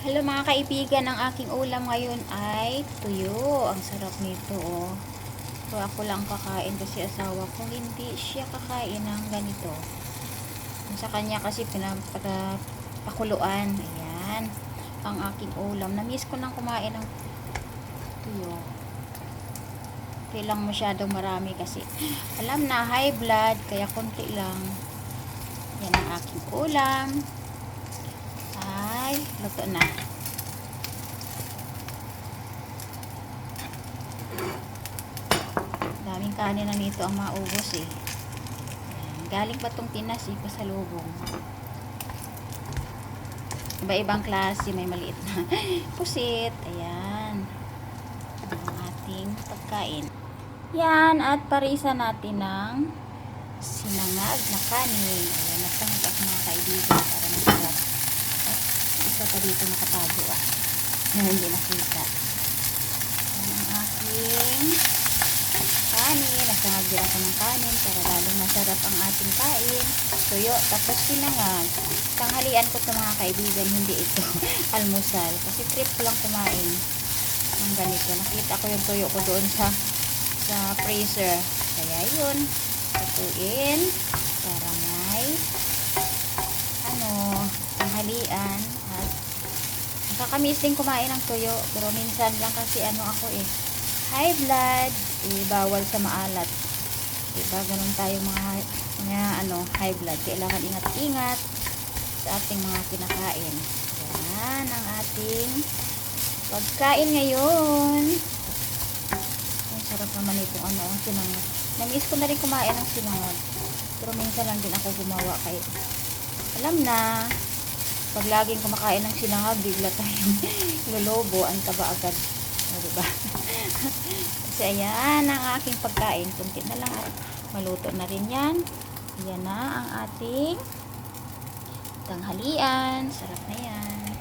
Hello mga kaibigan, ang aking ulam ngayon ay tuyo. Ang sarap nito oh. So ako lang kakain kasi asawa ko hindi siya kakain ng ganito. Sa kanya kasi pinapakuluan. Ayan. Ang aking ulam. Namiss ko nang kumain ng tuyo. Hindi lang masyadong marami kasi alam na high blood kaya konti lang. Yan ang aking ulam. Luto na. Daming kanin na nito ang maubos eh. Galing pa tong Pinas eh, pasalubong. Iba-ibang klase, may maliit na pusit. Ayan. Ang ating pagkain. Yan, at parisa natin ng sinangag na kanin. Ayan, nasangag ako mga kaibigan para masarap. Isa pa dito nakatago ah. Hindi nakita. Yan ang aking kanin. Nasangag ako ng kanin para lalong masarap ang ating kain. Tuyo, tapos sinangag. Tanghalian ko ito mga kaibigan, hindi ito almusal. Kasi trip lang kumain ng ganito. Nakita ko yung tuyo ko doon sa sa freezer. Kaya yun, tutuin para may ano, tanghalian at nakakamiss din kumain ng tuyo pero minsan lang kasi ano ako eh. High blood eh, bawal sa maalat. Diba? Ganun tayo mga, mga ano high blood kailangan ingat-ingat sa ating mga kinakain. Yan ang ating pagkain ngayon. Ang sarap naman itong ano sinangag. Namiss ko na rin kumain ng sinangag. Pero minsan lang din ako gumawa kay alam na pag laging kumakain ng sinangag bigla tayong lolobo ang taba agad. O diba? Kasi ayan ang aking pagkain. Kunti na lang at maluto na rin yan. Yan na ang ating tanghalian. Sarap na yan